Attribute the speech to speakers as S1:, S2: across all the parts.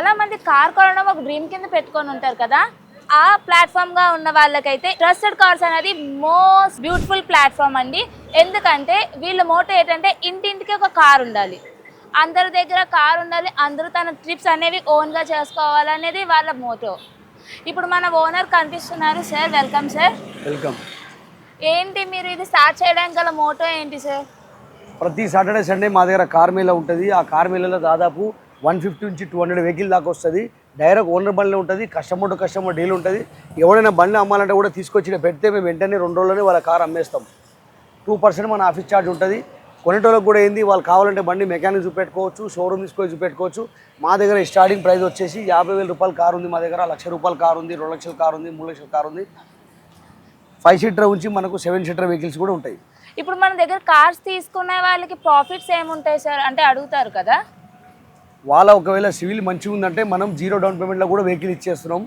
S1: చాలా మంది కార్ కొనడం ఒక డ్రీమ్ కింద పెట్టుకొని ఉంటారు కదా. ఆ ప్లాట్ఫామ్గా ఉన్న వాళ్ళకైతే ట్రస్టెడ్ కార్స్ అనేది మోస్ట్ బ్యూటిఫుల్ ప్లాట్ఫామ్ అండి. ఎందుకంటే వీళ్ళ మోటో ఏంటంటే ఇంటింటికి ఒక కార్ ఉండాలి. అందరి దగ్గర కార్ ఉండాలి అందరూ తన ట్రిప్స్ అనేవి ఓన్గా చేసుకోవాలనేది వాళ్ళ మోటో ఇప్పుడు మన ఓనర్ కనిపిస్తున్నారు సార్ వెల్కమ్ సార్
S2: వెల్కమ్
S1: ఏంటి మీరు ఇది స్టార్ట్ చేయడానికి గల మోటో ఏంటి సార్
S2: ప్రతి సాటర్డే సండే మా దగ్గర కార్ మేళ ఉంటుంది. ఆ కార్ మేళలో దాదాపు వన్ ఫిఫ్టీ నుంచి టూ హండ్రెడ్ వెహికల్ దాకా వస్తుంది. డైరెక్ట్ ఓనర్ బండ్లో ఉంటుంది కస్టమర్ టు కస్టమర్ డీల్ ఉంటుంది. ఎవరైనా బండ్లు అమ్మాలంటే కూడా తీసుకొచ్చి పెడితే మేము వెంటనే రెండు రోజుల్లోనే వాళ్ళ కార్ అమ్మేస్తాం. టూ పర్సెంట్ మన ఆఫీస్ ఛార్జ్ ఉంటుంది. కొనేటోళ్ళకి కూడా ఏంది వాళ్ళు కావాలంటే బండి మెకానిక్ చూపెట్టుకోవచ్చు షోరూమ్ తీసుకొని చూపెట్టుకోవచ్చు. మా దగ్గర స్టార్టింగ్ ప్రైస్ వచ్చేసి యాభై వేల రూపాయల కార్ ఉంది మా దగ్గర లక్ష రూపాయల కార్ ఉంది రెండు లక్షల కార్ ఉంది మూడు లక్షల కార్ ఉంది. ఫైవ్ సీటర్ ఉంచి మనకు సెవెన్ సీటర్ వెహికల్స్ కూడా ఉంటాయి.
S1: ఇప్పుడు మన దగ్గర కార్స్ తీసుకునే వాళ్ళకి ప్రాఫిట్స్ ఏముంటాయి సార్ అంటే అడుగుతారు కదా.
S2: వాళ్ళ ఒకవేళ సివిల్ మంచిగా ఉందంటే మనం జీరో డౌన్ పేమెంట్లో కూడా వెహికల్ ఇచ్చేస్తున్నాం.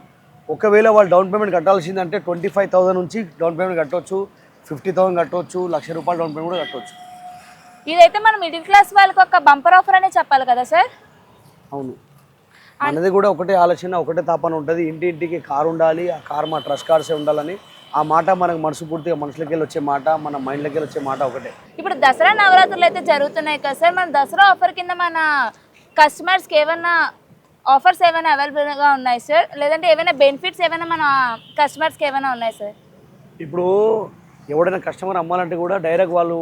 S2: ఒకవేళ వాళ్ళు డౌన్ పేమెంట్ కట్టాల్సిందంటే ట్వంటీ ఫైవ్ థౌసండ్ నుంచి డౌన్ పేమెంట్ కట్టవచ్చు ఫిఫ్టీ థౌసండ్ కట్టవచ్చు లక్ష రూపాయలు డౌన్ పేమెంట్ కూడా కట్టవచ్చు
S1: ఇదైతే మన మిడిల్ క్లాస్ వాళ్ళకి ఒక బంపర్ ఆఫర్ అనే చెప్పాలి కదా సార్?
S2: అవును. మనది కూడా ఒకటే ఆలోచన ఒకటే తాపన ఉంటుంది. ఇంటి ఇంటికి కారు ఉండాలి ఆ కార్ మా ట్రస్ట్ కార్సే ఉండాలని. ఆ మాట మనకు మనసు పూర్తిగా మనసులోకి వెళ్ళి వచ్చే మాట మన మైండ్లోకి వెళ్ళి వచ్చే మాట ఒకటే.
S1: ఇప్పుడు దసరా నవరాత్రులు అయితే జరుగుతున్నాయి కదా సార్? మన దసరా ఆఫర్ కింద మన కస్టమర్స్కి ఏమైనా ఆఫర్స్ ఏమైనా అవైలబుల్గా ఉన్నాయి సార్ లేదంటే ఏమైనా బెనిఫిట్స్ ఏమైనా మన కస్టమర్స్కి ఏమైనా ఉన్నాయి సార్
S2: ఇప్పుడు ఎవడైనా కస్టమర్ అమ్మాలంటే కూడా డైరెక్ట్ వాళ్ళు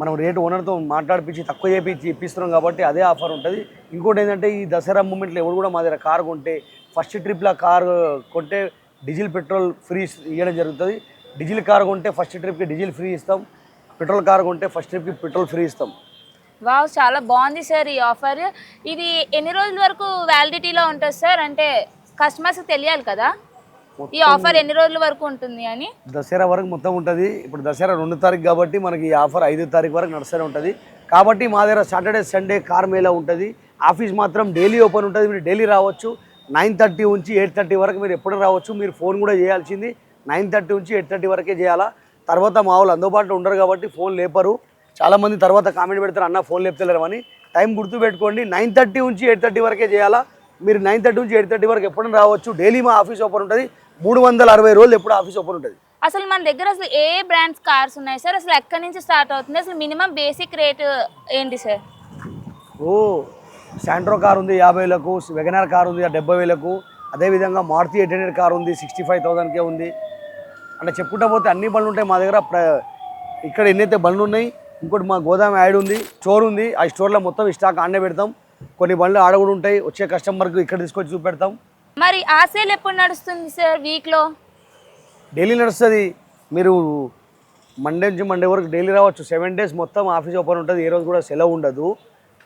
S2: మనం రేటు ఓనర్తో మాట్లాడిపించి తక్కువ చేపించి ఇప్పిస్తున్నాం కాబట్టి అదే ఆఫర్ ఉంటుంది. ఇంకోటి ఏంటంటే ఈ దసరా మూమెంట్లో ఎవరు కూడా మా దగ్గర కార్ కొంటే ఫస్ట్ ట్రిప్లో కారు కొంటే డీజిల్ పెట్రోల్ ఫ్రీ ఇవ్వడం జరుగుతుంది. డీజిల్ కారు కొంటే ఫస్ట్ ట్రిప్కి డీజిల్ ఫ్రీ ఇస్తాం. పెట్రోల్ కార్ కొంటే ఫస్ట్ ట్రిప్కి పెట్రోల్ ఫ్రీ ఇస్తాం.
S1: వావ్ చాలా బాగుంది సార్ ఈ ఆఫర్. ఇది ఎన్ని రోజుల వరకు వ్యాలిడిటీలో ఉంటుంది సార్? అంటే కస్టమర్స్కి తెలియాలి కదా? ఈ ఆఫర్ ఎన్ని రోజుల వరకు ఉంటుంది అని?
S2: దసరా వరకు మొత్తం ఉంటుంది. ఇప్పుడు దసరా రెండు తారీఖు కాబట్టి మనకి ఈ ఆఫర్ ఐదో తారీఖు వరకు నడుస్తూనే ఉంటుంది. కాబట్టి మా దగ్గర సాటర్డే సండే కార్ మేళా ఉంటుంది. ఆఫీస్ మాత్రం డైలీ ఓపెన్ ఉంటుంది. మీరు డైలీ రావచ్చు. నైన్ థర్టీ నుంచి ఎయిట్ థర్టీ వరకు మీరు ఎప్పుడు రావచ్చు. మీరు ఫోన్ కూడా చేయాల్సింది. నైన్ థర్టీ నుంచి ఎయిట్ థర్టీ వరకే చేయాలా. తర్వాత మా వాళ్ళు అందుబాటులో ఉండరు కాబట్టి ఫోన్ లేపరు. చాలామంది తర్వాత కామెంట్ పెడతారు అన్న ఫోన్ లేపుతలేరు అని. టైం గుర్తు పెట్టుకోండి. నైన్ థర్టీ నుంచి ఎయిట్ థర్టీ వరకే చేయాలా? మీరు నైన్ థర్టీ నుంచి ఎయిట్ థర్టీ వరకు ఎప్పుడైనా రావచ్చు. డైలీ మా ఆఫీస్ ఓపెన్ ఉంటుంది. మూడు వందల అరవై రోజులు ఎప్పుడు ఆఫీస్ ఓపెన్ ఉంటుంది.
S1: అసలు మన దగ్గర అసలు ఏ బ్రాండ్స్ కార్స్ ఉన్నాయి సార్? అసలు ఎక్కడి నుంచి స్టార్ట్ అవుతుంది? అసలు మినిమం బేసిక్ రేట్ ఏంటి సార్?
S2: ఓ శాంట్రో కార్ ఉంది యాభై వేలకు వెగనార్ కార్ ఉంది డెబ్బై వేలకు అదేవిధంగా మారుతి ఎయిట్ హండ్రెడ్ కార్ ఉంది సిక్స్టీ ఫైవ్ థౌసండ్కే ఉంది. అంటే చెప్పుకుంటా పోతే అన్ని బండ్లు ఉంటాయి మా దగ్గర. ఇక్కడ ఎన్నైతే బండ్లు ఉన్నాయి ఇంకోటి మా గోదాం యాడ్ ఉంది స్టోర్ ఉంది. ఆ స్టోర్లో మొత్తం స్టాక్ ఆడే పెడతాం. కొన్ని బండ్లు ఆడ కూడా ఉంటాయి. వచ్చే కస్టమర్కి ఇక్కడ తీసుకొచ్చి చూపెడతాం.
S1: మరి ఆ సేల్ ఎప్పుడు నడుస్తుంది సార్ వీక్లో?
S2: డైలీ నడుస్తుంది. మీరు మండే నుంచి మండే వరకు డైలీ రావచ్చు. సెవెన్ డేస్ మొత్తం ఆఫీస్ ఓపెన్ ఉంటుంది. ఏ రోజు కూడా సెలవు ఉండదు.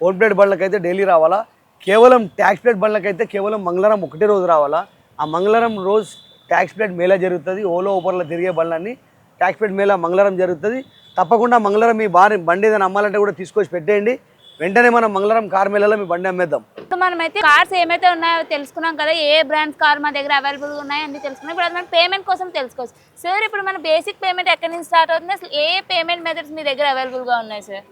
S2: ఓన్ ప్లేట్ బండ్లకైతే డైలీ రావాలా? కేవలం ట్యాక్స్ ప్లేట్ బండ్లకైతే కేవలం మంగళవారం ఒకటే రోజు రావాలా? ఆ మంగళవారం రోజు ట్యాక్స్ ప్లేట్ మేళా జరుగుతుంది. ఓలో ఓపర్లో తిరిగే బండ్లన్నీ ట్యాక్స్ ప్లేట్ మేళా మంగళవారం జరుగుతుంది. తప్పకుండా మంగళవారం మీ బారి బండి ఏదైనా అమ్మాలంటే కూడా తీసుకొచ్చి పెట్టేయండి. వెంటనే మనం మంగళవారం కార్ మేళాలో మీ బండి అమ్మేద్దాం.
S1: ఇప్పుడు మనమైతే కార్స్ ఏమైతే ఉన్నాయో తెలుసుకున్నాం కదా ఏ బ్రాండ్స్ కార్ మా దగ్గర అవైలబుల్గా ఉన్నాయో అన్ని తెలుసుకున్నాం. ఇప్పుడు మనం పేమెంట్ కోసం తెలుసుకోవచ్చు. సార్ ఇప్పుడు మన బేసిక్ పేమెంట్ ఎక్కడి నుంచి స్టార్ట్ అవుతుంది? అసలు ఏ పేమెంట్ మెథడ్స్ మీ దగ్గర అవైలబుల్గా ఉన్నాయి సార్?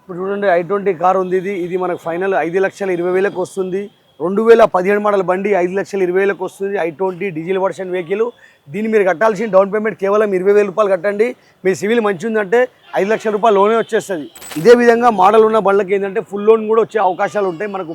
S2: ఇప్పుడు చూడండి ఐ ట్వంటీ కార్ ఉంది ఇది. ఇది మనకు ఫైనల్ ఐదు లక్షల ఇరవై వేలకు వస్తుంది. రెండు వేల పదిహేడు మోడల్ బండి ఐదు లక్షల ఇరవై వేలకు వస్తుంది. I twenty diesel version vehicle. దీన్ని మీరు కట్టాల్సిన డౌన్ పేమెంట్ కేవలం ఇరవై వేల రూపాయలు కట్టండి. మీ సివిల్ మంచి ఉందంటే ఐదు లక్షల రూపాయలు లోనే వచ్చేస్తుంది. ఇదే విధంగా మోడల్ ఉన్న బండ్లకి ఏంటంటే ఫుల్ లోన్ కూడా వచ్చే అవకాశాలు ఉంటాయి. మనకు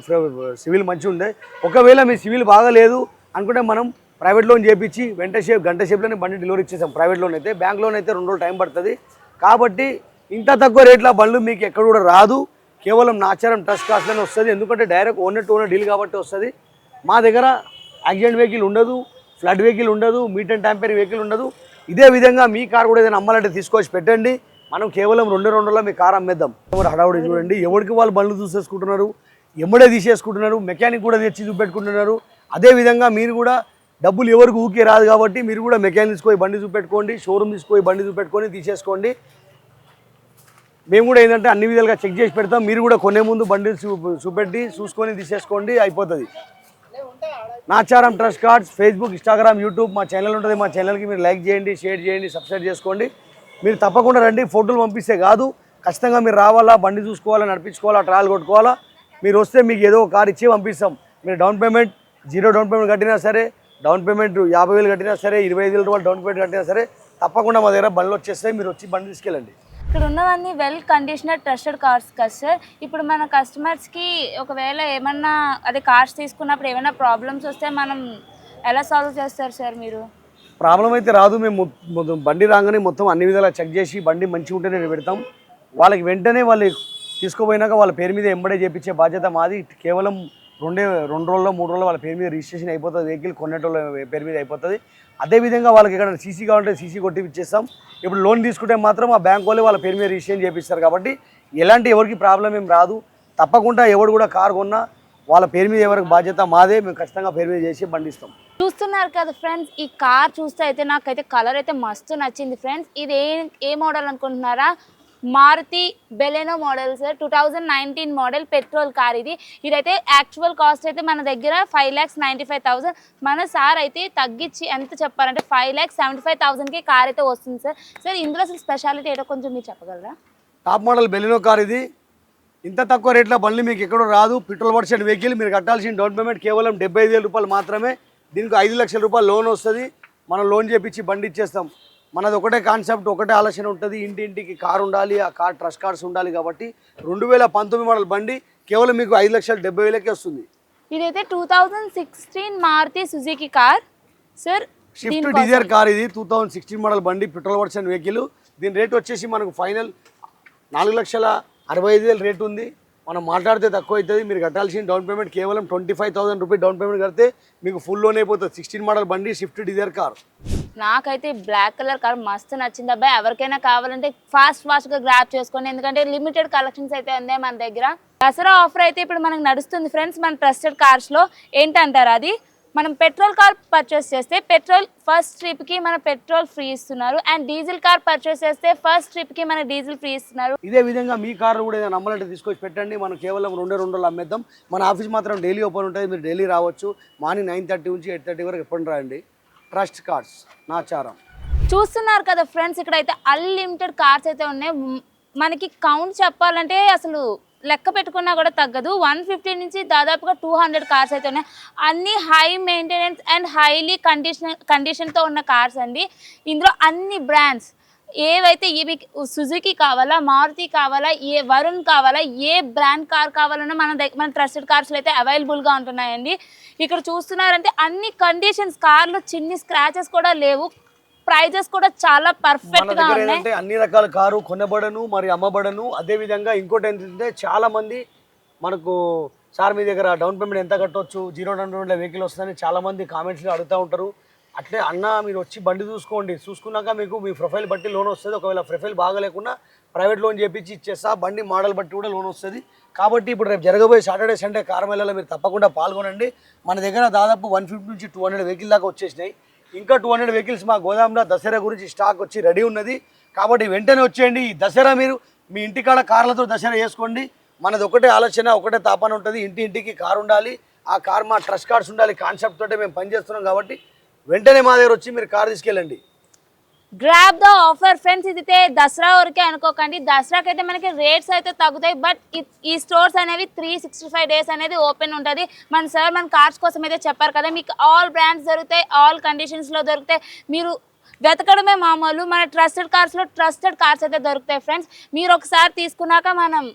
S2: సివిల్ మంచి ఉంటాయి ఒకవేళ మీ సివిల్ బాగాలేదు అనుకుంటే మనం ప్రైవేట్ లోన్ చేపించి వెంట సేపు గంట సేపులోనే బండి డెలివరీ ఇచ్చేసాం ప్రైవేట్ లోన్ అయితే బ్యాంక్ లోన్ అయితే రెండు రోజులు టైం పడుతుంది. కాబట్టి ఇంత తక్కువ రేట్ల బండ్లు మీకు ఎక్కడ కూడా రాదు. కేవలం నాచారం ట్రస్ట్ కాస్ట్లోనే వస్తుంది. ఎందుకంటే direct owner to owner deal కాబట్టి వస్తుంది. మా దగ్గర యాక్సిడెంట్ వెహికల్ ఉండదు ఫ్లడ్ వెహికల్ ఉండదు మీట్ అండ్ ట్యాంపర్ వెహికల్ ఉండదు. ఇదే విధంగా మీ కార్ కూడా ఏదైనా అమ్మాలంటే తీసుకొచ్చి పెట్టండి. మనం కేవలం రెండు రెండులో మీ కార్ అమ్మేద్దాం. ఎవరు హడావుడి చూడండి. ఎవరికి వాళ్ళు బండ్లు చూసేసుకుంటున్నారు ఎమ్మడే తీసేసుకుంటున్నారు మెకానిక్ కూడా తెచ్చి చూపెట్టుకుంటున్నారు. అదే విధంగా మీరు కూడా డబ్బులు ఎవరికి ఊకే రాదు కాబట్టి మీరు కూడా మెకానిక్ తీసుకొని బండి చూపెట్టుకోండి షోరూమ్ తీసుకొని బండి చూపెట్టుకొని తీసేసుకోండి. మేము కూడా ఏంటంటే అన్ని విధాలుగా చెక్ చేసి పెడతాం. మీరు కూడా కొనే ముందు బండి చూపెట్టి చూసుకొని తీసేసుకోండి అయిపోతుంది. Nacharam trust cars Facebook Instagram YouTube మా ఛానల్ ఉంటుంది. మా ఛానల్కి మీరు లైక్ చేయండి షేర్ చేయండి సబ్స్క్రైబ్ చేసుకోండి. మీరు తప్పకుండా రండి. ఫోటోలు పంపిస్తే కాదు. ఖచ్చితంగా మీరు రావాలా బండి చూసుకోవాలా నడిపించుకోవాలా ట్రయల్ కొట్టుకోవాలా. మీరు వస్తే మీకు ఏదో కార్ ఇచ్చి పంపిస్తాం. మీరు down payment zero down payment కట్టినా సరే డౌన్ పేమెంట్ యాభై వేలు కట్టినా సరే ఇరవై ఐదు వేల రూపాయలు డౌన్ పేమెంట్ కట్టినా సరే తప్పకుండా మా దగ్గర బండ్లు వచ్చేస్తాయి. మీరు వచ్చి బండి తీసుకెళ్ళండి.
S1: ఇక్కడ ఉన్నవన్నీ వెల్ కండిషనర్ ట్రస్టెడ్ కార్స్ కదా సార్ ఇప్పుడు మన కస్టమర్స్కి ఒకవేళ ఏమన్నా అదే కార్స్ తీసుకున్నప్పుడు ఏమైనా ప్రాబ్లమ్స్ వస్తే మనం ఎలా సాల్వ్ చేస్తారు సార్ మీరు?
S2: ప్రాబ్లం అయితే రాదు. మేము బండి రాగానే మొత్తం అన్ని విధాలా చెక్ చేసి బండి మంచిగా ఉంటేనే పెడతాం. వాళ్ళకి వెంటనే వాళ్ళు తీసుకుపోయినాక వాళ్ళ పేరు మీద ఎంబడే చేపించే బాధ్యత మాది. కేవలం రెండే రెండు రోజుల్లో మూడు రోజుల్లో వాళ్ళ పేరు మీద రిజిస్ట్రేషన్ అయిపోతుంది వెహికల్ కొనేటోళ్ళ పేరు మీద అయిపోతుంది. అదేవిధంగా వాళ్ళకి ఇక్కడ సీసీ కావాలంటే సీసీ కొట్టి ఇచ్చేస్తాం. ఇప్పుడు లోన్ తీసుకుంటే మాత్రం ఆ బ్యాంక్ వాళ్ళు వాళ్ళ పేరు మీద రిజిస్ట్రేషన్ చేపిస్తారు కాబట్టి ఎలాంటి ఎవరికి ప్రాబ్లం ఏం రాదు. తప్పకుండా ఎవరు కూడా కారు కొన్నా వాళ్ళ పేరు మీద ఎవరికి బాధ్యత మాదే మేము ఖచ్చితంగా పేరు మీద చేసి బండిస్తాం.
S1: చూస్తున్నారు కదా ఫ్రెండ్స్ ఈ కార్ చూస్తే అయితే నాకైతే కలర్ అయితే మస్తు నచ్చింది ఫ్రెండ్స్ ఇది ఏ ఏ మోడల్ అనుకుంటున్నారా? Maruti Baleno model sir two thousand nineteen model petrol car ఇది. ఇదైతే యాక్చువల్ కాస్ట్ అయితే మన దగ్గర five lakhs ninety five thousand మన సార్ అయితే తగ్గించి ఎంత చెప్పారంటే ఫైవ్ ల్యాక్స్ సెవెంటీ ఫైవ్ థౌసండ్కి కార్ అయితే వస్తుంది సార్ సార్ ఇందులో అసలు స్పెషాలిటీ ఏదో కొంచెం మీరు చెప్పగలరా?
S2: టాప్ మోడల్ బెలినో కార్ ఇది. ఇంత తక్కువ రేట్లో బండ్లు మీకు ఎక్కడో రాదు. పెట్రోల్ వర్షన్ వెహికల్ మీరు కట్టాల్సిన డౌన్ పేమెంట్ కేవలం డెబ్బై రూపాయలు మాత్రమే. దీనికి ఐదు లక్షల రూపాయలు లోన్ వస్తుంది. మనం లోన్ చేపించి బండి ఇచ్చేస్తాం. మనది ఒకటే కాన్సెప్ట్ ఒకటే ఆలోచన ఉంటుంది. ఇంటి ఇంటికి కార్ ఉండాలి ఆ కార్ ట్రస్ట్ కార్స్ ఉండాలి కాబట్టి రెండు వేల పంతొమ్మిది మోడల్ బండి కేవలం మీకు ఐదు లక్షల డెబ్బై వేలకే వస్తుంది.
S1: ఇదైతే two thousand sixteen Maruti Suzuki car. Sir
S2: Swift Dzire car ఇది టూ థౌజండ్ సిక్స్టీన్ మోడల్ బండి పెట్రోల్ వర్షన్ వెహికల్ దీని రేట్ వచ్చేసి మనకు ఫైనల్ నాలుగు లక్షల అరవై ఐదు వేలు రేట్ ఉంది. మనం మాట్లాడితే తక్కువ అవుతుంది. మీరు కట్టాల్సిన డౌన్ పేమెంట్ కేవలం twenty five thousand rupee down payment కడితే మీకు ఫుల్ లోన్ అయిపోతుంది. సిక్స్టీన్ మోడల్ బండి షిఫ్ట్ డిజైర్ కార్
S1: నాకైతే బ్లాక్ కలర్ కార్ మస్తు నచ్చింది. అబ్బాయి ఎవరికైనా కావాలంటే ఫాస్ట్ ఫాస్ట్గా గ్రాప్ చేసుకోండి. ఎందుకంటే లిమిటెడ్ కలెక్షన్స్ అయితే ఉన్నాయి మన దగ్గర. దసరా ఆఫర్ అయితే ఇప్పుడు మనకు నడుస్తుంది ఫ్రెండ్స్ మన ట్రస్టెడ్ కార్స్లో. ఏంటంటారు అది? మనం పెట్రోల్ కార్ పర్చేస్ చేస్తే పెట్రోల్ ఫస్ట్ ట్రిప్కి మన పెట్రోల్ ఫ్రీ ఇస్తున్నారు. అండ్ డీజిల్ కార్ పర్చేస్ చేస్తే ఫస్ట్ ట్రిప్కి మన డీజిల్ ఫ్రీ ఇస్తున్నారు.
S2: ఇదే విధంగా మీ కార్ కూడా ఏదైనా నమ్మాలంటే తీసుకొచ్చి పెట్టండి. మనం కేవలం రెండే రెండు రోజులు అమ్మేద్దాం. మన ఆఫీస్ మాత్రం డైలీ ఓపెన్ ఉంటుంది. మీరు డైలీ రావచ్చు. మార్నింగ్ నైన్ థర్టీ నుంచి ఎయిట్ థర్టీ వరకు ఎప్పుడు రండి. ట్రస్ట్ కార్డ్స్ నాచారం
S1: చూస్తున్నారు కదా ఫ్రెండ్స్ ఇక్కడ అయితే అన్లిమిటెడ్ కార్స్ అయితే ఉన్నాయి. మనకి కౌంట్ చెప్పాలంటే అసలు లెక్క పెట్టుకున్నా కూడా తగ్గదు. వన్ ఫిఫ్టీ నుంచి దాదాపుగా టూ హండ్రెడ్ కార్స్ అయితే ఉన్నాయి. అన్ని high maintenance and highly condition కండిషన్తో ఉన్న కార్స్ అండి. ఇందులో అన్ని బ్రాండ్స్ ఏవైతే ఇవి సుజుకి కావాలా మారుతి కావాలా ఏ వరుణ్ కావాలా ఏ బ్రాండ్ కార్ కావాలన్నా మన దగ్గర మన ట్రస్టెడ్ కార్స్లో అయితే అవైలబుల్గా ఉంటున్నాయండి. ఇక్కడ చూస్తున్నారంటే అన్ని కండిషన్స్ కార్లో చిన్ని స్క్రాచెస్ కూడా లేవు. ప్రైజెస్ కూడా చాలా
S2: పర్ఫెక్ట్గా
S1: ఉన్నాయి.
S2: అన్ని రకాల కారు కొనబడను మరి అమ్మబడను. అదే విధంగా ఇంకోటి ఏంటంటే చాలా మంది మనకు సార్ మీ దగ్గర డౌన్ పేమెంట్ ఎంత కట్టవచ్చు జీరో డౌన్ పేమెంట్ వెహికల్ వస్తుందని చాలా మంది కామెంట్స్లో అడుగుతూ ఉంటారు. అట్లే అన్న మీరు వచ్చి బండి చూసుకోండి. చూసుకున్నాక మీకు మీ ప్రొఫైల్ బట్టి లోన్ వస్తుంది. ఒకవేళ ప్రొఫైల్ బాగలేకుండా ప్రైవేట్ లోన్ చేపించి ఇచ్చేస్తా. బండి మోడల్ బట్టి కూడా లోన్ వస్తుంది. కాబట్టి ఇప్పుడు రేపు జరగబోయే సాటర్డే సండే కారమేళలో మీరు తప్పకుండా పాల్గొనండి. మన దగ్గర దాదాపు వన్ ఫిఫ్టీ నుంచి టూ హండ్రెడ్ వెహికల్ దాకా వచ్చేసినాయి. ఇంకా టూ హండ్రెడ్ వెహికల్స్ మా గోదాంలో దసరా గురించి స్టాక్ వచ్చి రెడీ ఉన్నది. కాబట్టి వెంటనే వచ్చేయండి. ఈ దసరా మీరు మీ ఇంటికాడ కార్లతో దసరా చేసుకోండి మనది ఒకటే ఆలోచన ఒకటే తాపన ఉంటుంది. ఇంటి ఇంటికి కారు ఉండాలి. ఆ కార్ మా ట్రస్ట్ కార్డ్స్ ఉండాలి. కాన్సెప్ట్ తోటే మేము పనిచేస్తున్నాం కాబట్టి వెంటనే మా దగ్గర వచ్చి మీరు కార్ తీసుకెళ్ళండి.
S1: గ్రాప్ ద ఆఫర్ ఫ్రెండ్స్ ఇదితే దసరా వరకే అనుకోకండి. దసరాకి అయితే మనకి రేట్స్ అయితే తగ్గుతాయి బట్ ఈ స్టోర్స్ అనేవి త్రీ సిక్స్టీ ఫైవ్ డేస్ అనేది ఓపెన్ ఉంటుంది. మన సార్ మన కార్స్ కోసం అయితే చెప్పారు కదా మీకు ఆల్ బ్రాండ్స్ దొరుకుతాయి ఆల్ కండిషన్స్లో దొరుకుతాయి. మీరు వెతకడమే మామూలు మన ట్రస్టెడ్ కార్స్లో ట్రస్టెడ్ కార్స్ అయితే దొరుకుతాయి ఫ్రెండ్స్ మీరు ఒకసారి తీసుకున్నాక మనం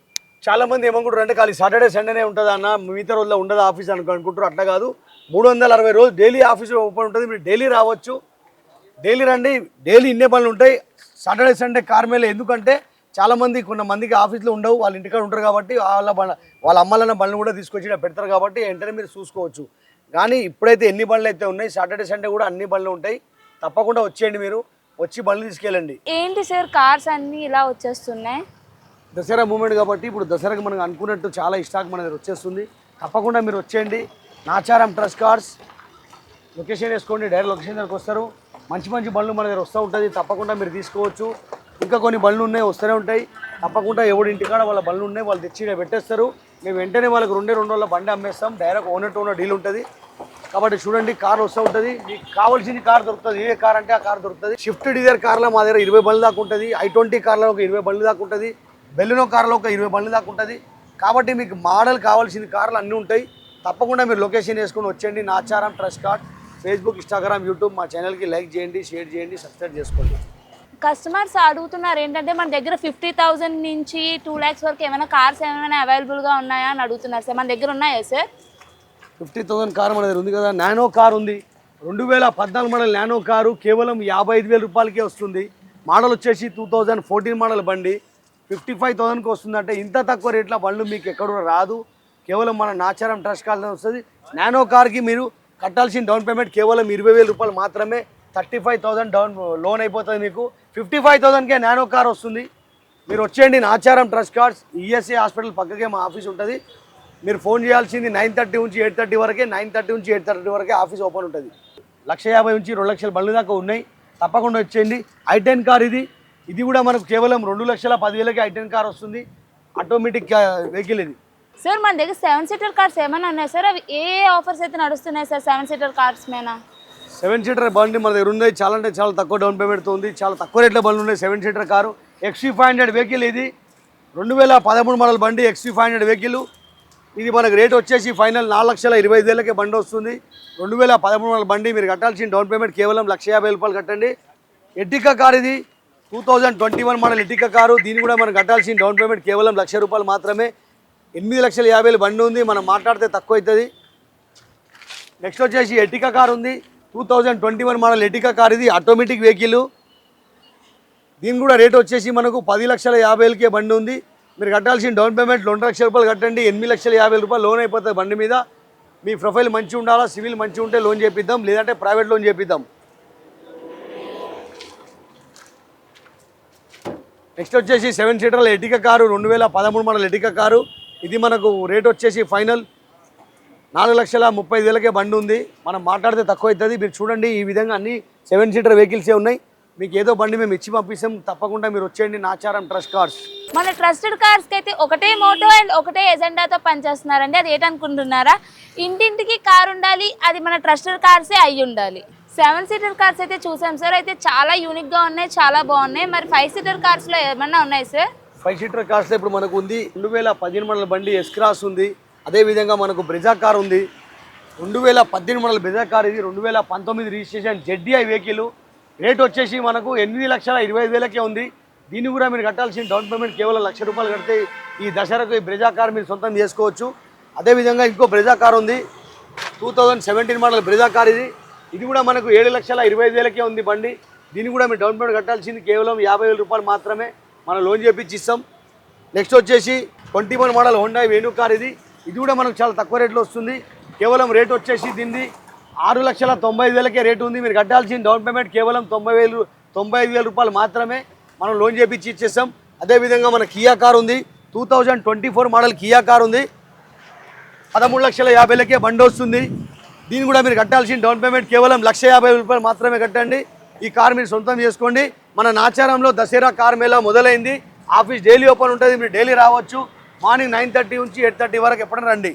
S2: చాలా మంది ఏమనుకుంటారు అంటే ఖాళీ సాటర్డే సండేనే ఉంటుంది అన్న? మిగతా రోజుల్లో ఉండదు ఆఫీస్ అనుకో అనుకుంటారు. అట్లా కాదు. మూడు వందల అరవై రోజు డైలీ ఆఫీస్ ఓపెన్ ఉంటుంది. మీరు డైలీ రావచ్చు. డైలీ రండి. డైలీ ఇన్నే పనులు ఉంటాయి. సాటర్డే సండే కార్ మేళ ఎందుకంటే చాలా మంది కొంతమందికి ఆఫీస్లో ఉండవు. వాళ్ళ ఇంటికాడ ఉంటారు కాబట్టి వాళ్ళ వాళ్ళ అమ్మాలన్న బండ్లు కూడా తీసుకొచ్చి పెడతారు కాబట్టి వెంటనే మీరు చూసుకోవచ్చు. కానీ ఇప్పుడైతే ఎన్ని బండ్లు అయితే ఉన్నాయి సాటర్డే సండే కూడా అన్ని బండ్లు ఉంటాయి. తప్పకుండా వచ్చేయండి మీరు. వచ్చి బండ్లు తీసుకెళ్ళండి.
S1: ఏంటి సార్ కార్స్ అన్నీ ఇలా వచ్చేస్తున్నాయి?
S2: దసరా మూమెంట్ కాబట్టి ఇప్పుడు దసరాకి మనం అనుకున్నట్టు చాలా స్టాక్ మన దగ్గర వచ్చేస్తుంది. తప్పకుండా మీరు వచ్చేయండి. నాచారం ట్రస్ట్ కార్స్ లొకేషన్ వేసుకోండి డైరెక్ట్ లొకేషన్ దగ్గరకు వస్తారు. మంచి మంచి బండ్లు మన దగ్గర వస్తూ ఉంటుంది తప్పకుండా మీరు తీసుకోవచ్చు. ఇంకా కొన్ని బండ్లు ఉన్నాయి వస్తూనే ఉంటాయి. తప్పకుండా ఎవడి ఇంటికాడ వాళ్ళ బండ్లు ఉన్నాయి వాళ్ళు తెచ్చి పెట్టేస్తారు. మేము వెంటనే వాళ్ళకి రెండే రెండు రోజుల బండి అమ్మేస్తాం. Direct owner to owner deal ఉంటుంది. కాబట్టి చూడండి కార్ వస్తూ ఉంటుంది. మీకు కావాల్సిన కార్ దొరుకుతుంది. ఏ కార్ అంటే ఆ కార్ దొరుకుతుంది. షిఫ్ట్ డిజైర్ కార్లో మా దగ్గర ఇరవై బండ్లు దాకా ఉంటుంది. ఐ ట్వంటీ కార్లో ఒక ఇరవై బండ్లు దాకా ఉంటుంది. బెల్లినో కార్లో ఒక ఇరవై బండ్లు దాకా ఉంటుంది. కాబట్టి మీకు మోడల్ కావాల్సిన కార్లు అన్నీ ఉంటాయి. తప్పకుండా మీరు లొకేషన్ వేసుకొని వచ్చేయండి. Nacharam trust cars Facebook Instagram YouTube మా ఛానల్కి లైక్ చేయండి షేర్ చేయండి సబ్స్క్రైబ్ చేసుకోండి.
S1: కస్టమర్స్ అడుగుతున్నారు ఏంటంటే మన దగ్గర ఫిఫ్టీ థౌసండ్ నుంచి టూ ల్యాక్స్ వరకు ఏమైనా కార్స్ ఏమైనా అవైలబుల్గా ఉన్నాయా? అని అడుగుతున్నారు. సార్ మన దగ్గర ఉన్నాయా సార్?
S2: ఫిఫ్టీ థౌసండ్ కార్ మన దగ్గర ఉంది కదా నానో కార్ ఉంది. రెండు వేల పద్నాలుగు మోడల్ నానో కారు కేవలం యాభై ఐదు వేల రూపాయలకే వస్తుంది. మోడల్ వచ్చేసి టూ థౌజండ్ ఫోర్టీన్ మోడల్ బండి. ఫిఫ్టీ ఫైవ్ థౌసండ్కి వస్తుందంటే ఇంత తక్కువ రేట్ల బండ్లు మీకు ఎక్కడ కూడా రాదు. కేవలం మన నాచారం ట్రస్ట్ కార్డ్ వస్తుంది. నానో కార్కి మీరు కట్టాల్సిన డౌన్ పేమెంట్ కేవలం ఇరవై వేల రూపాయలు మాత్రమే. Thirty five thousand down loan అయిపోతుంది మీకు. ఫిఫ్టీ ఫైవ్ థౌసండ్కే నానో కార్ వస్తుంది. మీరు వచ్చేయండి Nacharam trust cars ESA hospital పక్కకే మా ఆఫీస్ ఉంటుంది. మీరు ఫోన్ చేయాల్సింది నైన్ థర్టీ నుంచి ఎయిట్ థర్టీ వరకే నైన్ థర్టీ నుంచి ఎయిట్ థర్టీ వరకే ఆఫీస్ ఓపెన్ ఉంటుంది. లక్ష యాభై నుంచి రెండు లక్షల బండ్లు దాకా ఉన్నాయి. తప్పకుండా వచ్చేయండి. ఐ టెన్ కార్ ఇది. ఇది కూడా మనకు కేవలం రెండు లక్షల పదివేలకి ఐ టెన్ కార్ వస్తుంది. ఆటోమేటిక్ వెహికల్ ఇది.
S1: సార్ మన దగ్గర సెవెన్ సీటర్ కార్స్ ఏమైనా ఉన్నాయి సార్? అవి ఏ ఆఫర్స్ అయితే నడుస్తున్నాయి సార్ సెవెన్ సీటర్ కార్స్ మీద?
S2: సెవెన్ సీటర్ బండి మన దగ్గర ఉన్నాయి. చాలా అంటే చాలా తక్కువ డౌన్ పేమెంట్తో ఉంది. చాలా తక్కువ రేట్లో బండ్లు ఉన్నాయి seven seater car XUV five hundred vehicle ఇది. రెండు వేల పదమూడు మోడల్ బండి ఎక్స్వీ ఫైవ్ హండ్రెడ్ వెహికల్ ఇది మనకు రేట్ వచ్చేసి ఫైనల్ నాలుగు లక్షల ఇరవై ఐదు వేలకే బండి వస్తుంది. రెండు వేల పదమూడు మోడల్ బండి మీరు కట్టాల్సిన డౌన్ పేమెంట్ కేవలం లక్ష యాభై రూపాయలు కట్టండి. ఎట్టికా కార్ ఇది. Two thousand twenty one model Ertiga car దీన్ని కూడా మనం కట్టాల్సిన డౌన్ పేమెంట్ కేవలం లక్ష రూపాయలు మాత్రమే. ఎనిమిది లక్షల యాభై బండి ఉంది మనం మాట్లాడితే తక్కువ అవుతుంది నెక్స్ట్ వచ్చేసి ఎటికా కార్ ఉంది. Two thousand twenty one model Ertiga car ఇది ఆటోమేటిక్ వెహికల్ దీని కూడా రేట్ వచ్చేసి మనకు పది లక్షల యాభైలకే బండి ఉంది. మీరు కట్టాల్సిన డౌన్ పేమెంట్ రెండు లక్షల రూపాయలు కట్టండి ఎనిమిది లక్షల యాభై రూపాయలు లోన్ అయిపోతుంది బండి మీద. మీ ప్రొఫైల్ మంచి ఉండాలా సివిల్ మంచి ఉంటే లోన్ చేపిద్దాం లేదంటే ప్రైవేట్ లోన్ చేపిద్దాం. నెక్స్ట్ వచ్చేసి సెవెన్ సీటర్ల ఎటిక కారు రెండు వేల పదమూడు మోడల్ ఎటిక కారు. ఇది మనకు రేట్ వచ్చేసి ఫైనల్ నాలుగు లక్షల ముప్పై వేలకే బండి ఉంది. మనం మాట్లాడితే తక్కువ అవుతుంది. మీరు చూడండి ఈ విధంగా అన్ని సెవెన్ సీటర్ వెహికల్సే ఉన్నాయి. మీకు ఏదో బండి మేము ఇచ్చి పంపిస్తాం. తప్పకుండా మీరు వచ్చేయండి. నాచారం ట్రస్ట్ కార్స్
S1: మన ట్రస్టెడ్ కార్స్కి అయితే ఒకటే మోటో అండ్ ఒకటే ఎజెండాతో పనిచేస్తున్నారండి. అది ఏంటనుకుంటున్నారా? ఇంటింటికి కార్ ఉండాలి. అది మన ట్రస్టెడ్ కార్సే అయి ఉండాలి. సెవెన్ సీటర్ కార్స్ అయితే చూసాం సార్. అయితే చాలా యూనిక్గా ఉన్నాయి. చాలా బాగున్నాయి. మరి ఫైవ్ సీటర్ కార్స్లో ఏమన్నా ఉన్నాయి సార్?
S2: ఫైవ్ సీటర్ కార్స్ ఇప్పుడు మనకు ఉంది. రెండు వేల పదిహేను మోడల్ బండి ఎస్ క్రాస్ ఉంది. అదేవిధంగా మనకు బ్రెజా కార్ ఉంది. రెండు వేల పద్దెనిమిది మోడల్ బ్రెజా కార్ ఇది. రెండు వేల పంతొమ్మిది రిజిస్ట్రేషన్ జెడ్డీఐ వెహికల్ రేట్ వచ్చేసి మనకు ఎనిమిది లక్షల ఇరవై వేలకే ఉంది. దీన్ని కూడా మీరు కట్టాల్సిన డౌన్ పేమెంట్ కేవలం లక్ష రూపాయలు కడితే ఈ దశరకు ఈ బ్రెజా కార్ మీరు సొంతం చేసుకోవచ్చు. అదేవిధంగా ఇంకో బ్రెజా కార్ ఉంది. Two thousand seventeen model Brezza car ఇది. ఇది కూడా మనకు ఏడు లక్షల ఇరవై వేలకే ఉంది బండి. దీన్ని కూడా మీరు డౌన్ పేమెంట్ కట్టాల్సింది కేవలం యాభై వేల రూపాయలు మాత్రమే. మనం లోన్ చేపించి ఇస్తాం నెక్స్ట్ వచ్చేసి twenty one model Honda Venue car ఇది. ఇది కూడా మనకు చాలా తక్కువ రేట్లో వస్తుంది. కేవలం రేట్ వచ్చేసి దీనిది ఆరు లక్షల తొంభై ఐదు వేలకే రేటు ఉంది. మీరు కట్టాల్సిన డౌన్ పేమెంట్ కేవలం తొంభై వేలు తొంభై ఐదు వేల రూపాయలు మాత్రమే మనం లోన్ చేపించి ఇచ్చేస్తాం. అదేవిధంగా మన కియా కార్ ఉంది. Two thousand twenty four model Kia car ఉంది. పదమూడు లక్షల యాభైలకే బండి వస్తుంది. దీన్ని కూడా మీరు కట్టాల్సిన డౌన్ పేమెంట్ కేవలం లక్ష యాభై రూపాయలు మాత్రమే కట్టండి. ఈ కార్ మీరు సొంతం చేసుకోండి. మన నాచారంలో దసరా కార్మేళా మొదలైంది. ఆఫీస్ డైలీ ఓపెన్ ఉంటుంది. మీరు డైలీ రావచ్చు. మార్నింగ్ నైన్ థర్టీ నుంచి ఎయిట్ థర్టీ వరకు ఎప్పుడైనా రండి.